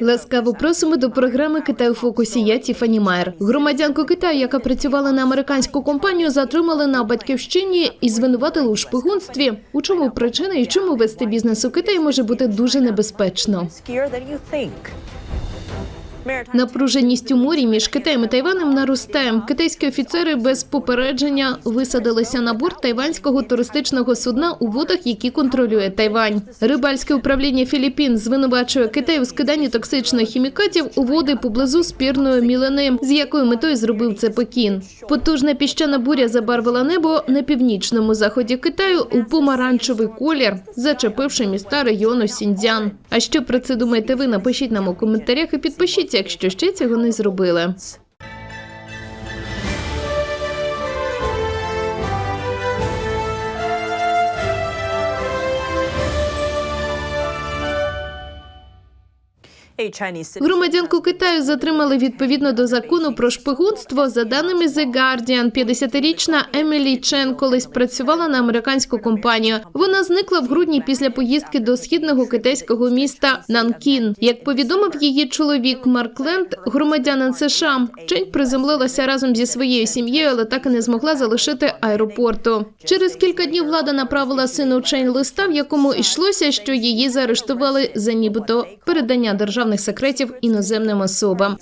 Ласкаво просимо до програми Китай у фокусі. Я Тіфані Майер. Громадянку Китаю, яка працювала на американську компанію, затримали на батьківщині і звинуватили у шпигунстві. У чому причина і чому вести бізнес у Китаї може бути дуже небезпечно? Напруженість у морі між Китаєм і Тайванем наростає. Китайські офіцери без попередження висадилися на борт тайванського туристичного судна у водах, які контролює Тайвань. Рибальське управління Філіппін звинувачує Китай у скиданні токсичних хімікатів у води поблизу спірної мілини, з якою метою зробив це Пекін. Потужна піщана буря забарвила небо на північному заході Китаю у помаранчевий колір, зачепивши міста регіону Сіньцзян. А що про це думаєте ви? Напишіть нам у коментарях і підпишіться, якщо ще цього не зробили. Громадянку Китаю затримали відповідно до закону про шпигунство. За даними The Guardian, 50-річна Емілі Чен колись працювала на американську компанію. Вона зникла в грудні після поїздки до східного китайського міста Нанкін. Як повідомив її чоловік Марк Ленд, громадянин США, Чень приземлилася разом зі своєю сім'єю, але так і не змогла залишити аеропорту. Через кілька днів влада направила сину Чень листа, в якому йшлося, що її заарештували за нібито передання державних секретів іноземним особам.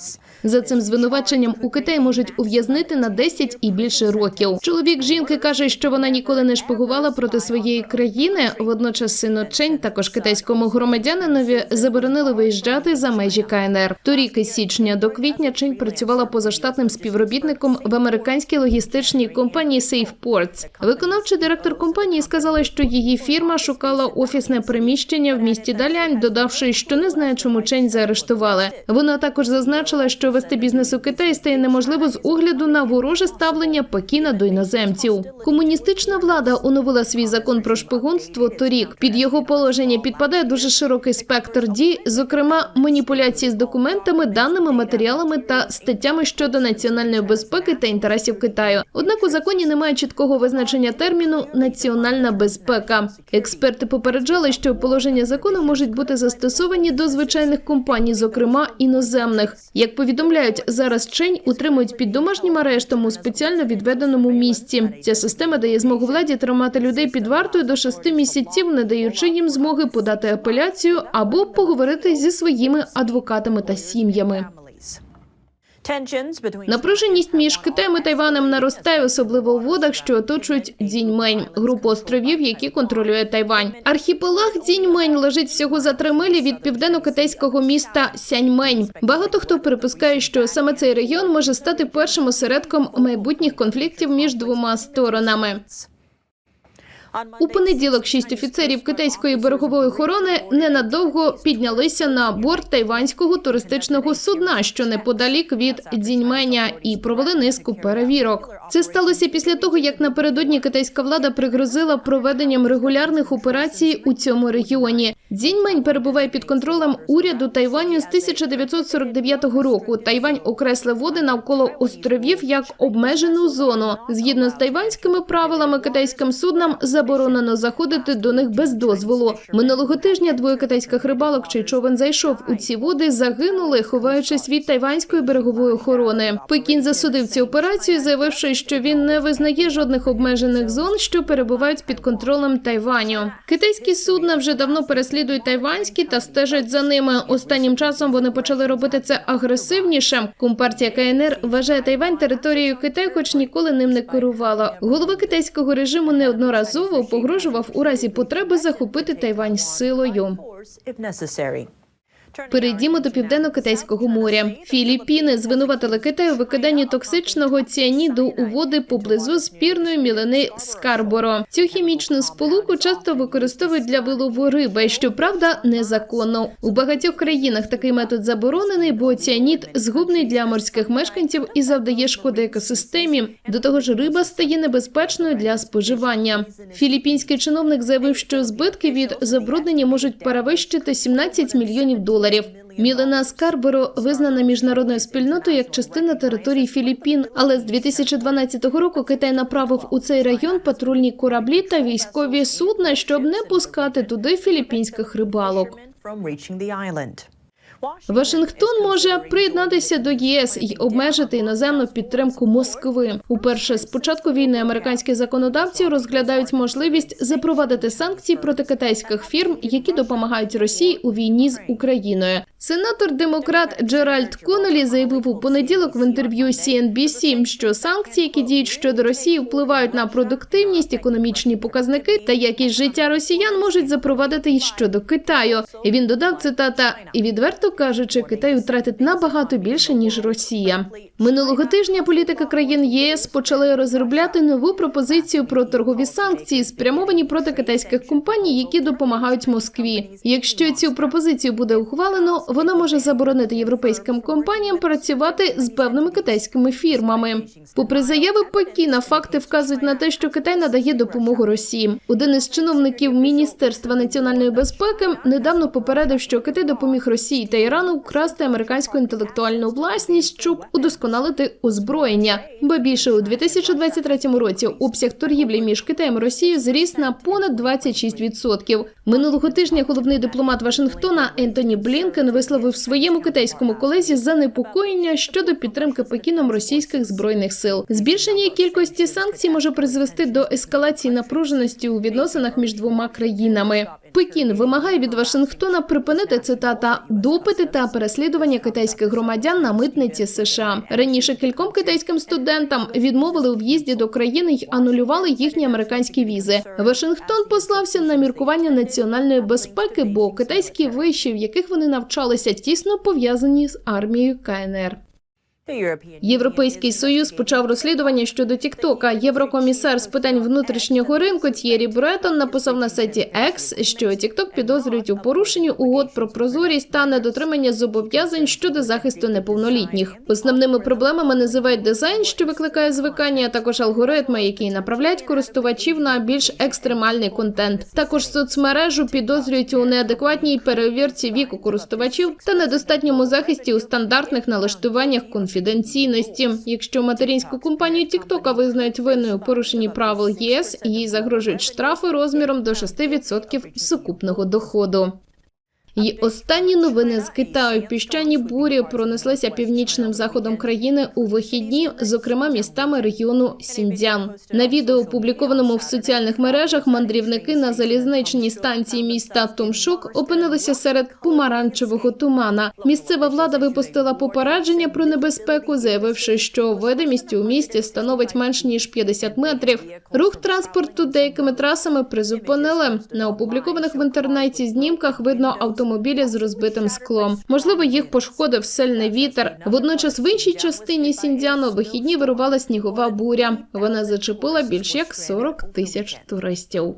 За цим звинуваченням у Китаї можуть ув'язнити на 10 і більше років. Чоловік жінки каже, що вона ніколи не шпигувала проти своєї країни. Водночас сину Чень, також китайському громадянинові, заборонили виїжджати за межі КНР. Торік із січня до квітня Чень працювала позаштатним співробітником в американській логістичній компанії SafePorts. Виконавчий директор компанії сказала, що її фірма шукала офісне приміщення в місті Далянь, додавши, що не знає, чому Чень заарештували. Вона також зазначила, що вести бізнес у Китаї стає неможливо з огляду на вороже ставлення Пекіна до іноземців. Комуністична влада оновила свій закон про шпигунство торік. Під його положення підпадає дуже широкий спектр дій, зокрема маніпуляції з документами, даними, матеріалами та статтями щодо національної безпеки та інтересів Китаю. Однак у законі немає чіткого визначення терміну національна безпека. Експерти попереджали, що положення закону можуть бути застосовані до звичайних компаній, зокрема іноземних. Як повідомляють, зараз Чень утримують під домашнім арештом у спеціально відведеному місці. Ця система дає змогу владі тримати людей під вартою до шести місяців, не даючи їм змоги подати апеляцію або поговорити зі своїми адвокатами та сім'ями. Напруженість між Китаєм і Тайванем наростає, особливо у водах, що оточують Дзіньмень, групу островів, які контролює Тайвань. Архіпелаг Дзіньмень лежить всього за три милі від південно-китайського міста Сяньмень. Багато хто припускає, що саме цей регіон може стати першим осередком майбутніх конфліктів між двома сторонами. У понеділок шість офіцерів китайської берегової охорони ненадовго піднялися на борт тайванського туристичного судна, що неподалік від Дзіньменя, і провели низку перевірок. Це сталося після того, як напередодні китайська влада пригрозила проведенням регулярних операцій у цьому регіоні. Дзіньмень перебуває під контролем уряду Тайваню з 1949 року. Тайвань окреслив води навколо островів як обмежену зону. Згідно з тайванськими правилами, китайським суднам заборонено заходити до них без дозволу. Минулого тижня двоє китайських рибалок, чий човен зайшов у ці води, загинули, ховаючись від тайванської берегової охорони. Пекін засудив цю операцію, заявивши, що він не визнає жодних обмежених зон, що перебувають під контролем Тайваню. Китайські судна вже давно переслідують тайванські та стежать за ними. Останнім часом вони почали робити це агресивніше. Компартія КНР вважає Тайвань територією Китаю, хоч ніколи ним не керувала. Голова китайського режиму неодноразово погрожував у разі потреби захопити Тайвань силою. Перейдімо до південно-китайського моря. Філіппіни звинуватили Китай у викиданні токсичного ціаніду у води поблизу спірної мілини Скарборо. Цю хімічну сполуку часто використовують для вилову риби, щоправда, незаконно. У багатьох країнах такий метод заборонений, бо ціанід згубний для морських мешканців і завдає шкоди екосистемі. До того ж, риба стає небезпечною для споживання. Філіппінський чиновник заявив, що збитки від забруднення можуть перевищити 17 мільйонів доларів. Мілина Скарборо визнана міжнародною спільнотою як частина території Філіппін. Але з 2012 року Китай направив у цей район патрульні кораблі та військові судна, щоб не пускати туди філіппінських рибалок. Вашингтон може приєднатися до ЄС і обмежити іноземну підтримку Москви. Уперше з початку війни американські законодавці розглядають можливість запровадити санкції проти китайських фірм, які допомагають Росії у війні з Україною. Сенатор демократ Джеральд Коннелі заявив у понеділок в інтерв'ю CNBC, що санкції, які діють щодо Росії, впливають на продуктивність, економічні показники та якість життя росіян можуть запровадити й щодо Китаю. І він додав цитата: і відверто кажучи, Китай втратить набагато більше ніж Росія. Минулого тижня політики країн ЄС почали розробляти нову пропозицію про торгові санкції, спрямовані проти китайських компаній, які допомагають Москві. Якщо цю пропозицію буде ухвалено, вона може заборонити європейським компаніям працювати з певними китайськими фірмами. Попри заяви Пекіна, факти вказують на те, що Китай надає допомогу Росії. Один із чиновників Міністерства національної безпеки недавно попередив, що Китай допоміг Росії та Ірану вкрасти американську інтелектуальну власність, щоб удосконалити озброєння. Ба більше у 2023 році обсяг торгівлі між Китаєм і Росією зріс на понад 26%. Минулого тижня головний дипломат Вашингтона Ентоні Блінкен висловив своєму китайському колезі занепокоєння щодо підтримки Пекіном російських збройних сил. Збільшення кількості санкцій може призвести до ескалації напруженості у відносинах між двома країнами. Пекін вимагає від Вашингтона припинити цитата допити та переслідування китайських громадян на митниці США. Раніше кільком китайським студентам відмовили у в'їзді до країни й анулювали їхні американські візи. Вашингтон послався на міркування національної безпеки, бо китайські виші, в яких вони навчалися, тісно пов'язані з армією КНР. Європейський союз почав розслідування щодо Тіктока. Єврокомісар з питань внутрішнього ринку Т'єрі Бретон написав на сайті X, що Тікток підозрюють у порушенні угод про прозорість та недотримання зобов'язань щодо захисту неповнолітніх. Основними проблемами називають дизайн, що викликає звикання, а також алгоритми, які направляють користувачів на більш екстремальний контент. Також соцмережу підозрюють у неадекватній перевірці віку користувачів та недостатньому захисті у стандартних налаштуваннях конфіденційності. Якщо материнську компанію Тіктока визнають винною порушенні правил ЄС, їй загрожують штрафи розміром до 6% сукупного доходу. І останні новини з Китаю піщані бурі пронеслися північним заходом країни у вихідні, зокрема містами регіону Сіндзян. На відео, опублікованому в соціальних мережах, мандрівники на залізничній станції міста Тумшук опинилися серед помаранчевого тумана. Місцева влада випустила попередження про небезпеку, заявивши, що видимість у місті становить менш ніж 50 метрів. Рух транспорту деякими трасами призупинили. На опублікованих в інтернеті знімках видно автомобілі з розбитим склом. Можливо, їх пошкодив сильний вітер. Водночас в іншій частині Сіндзяну вихідні вирувала снігова буря. Вона зачепила більш як 40 тисяч туристів.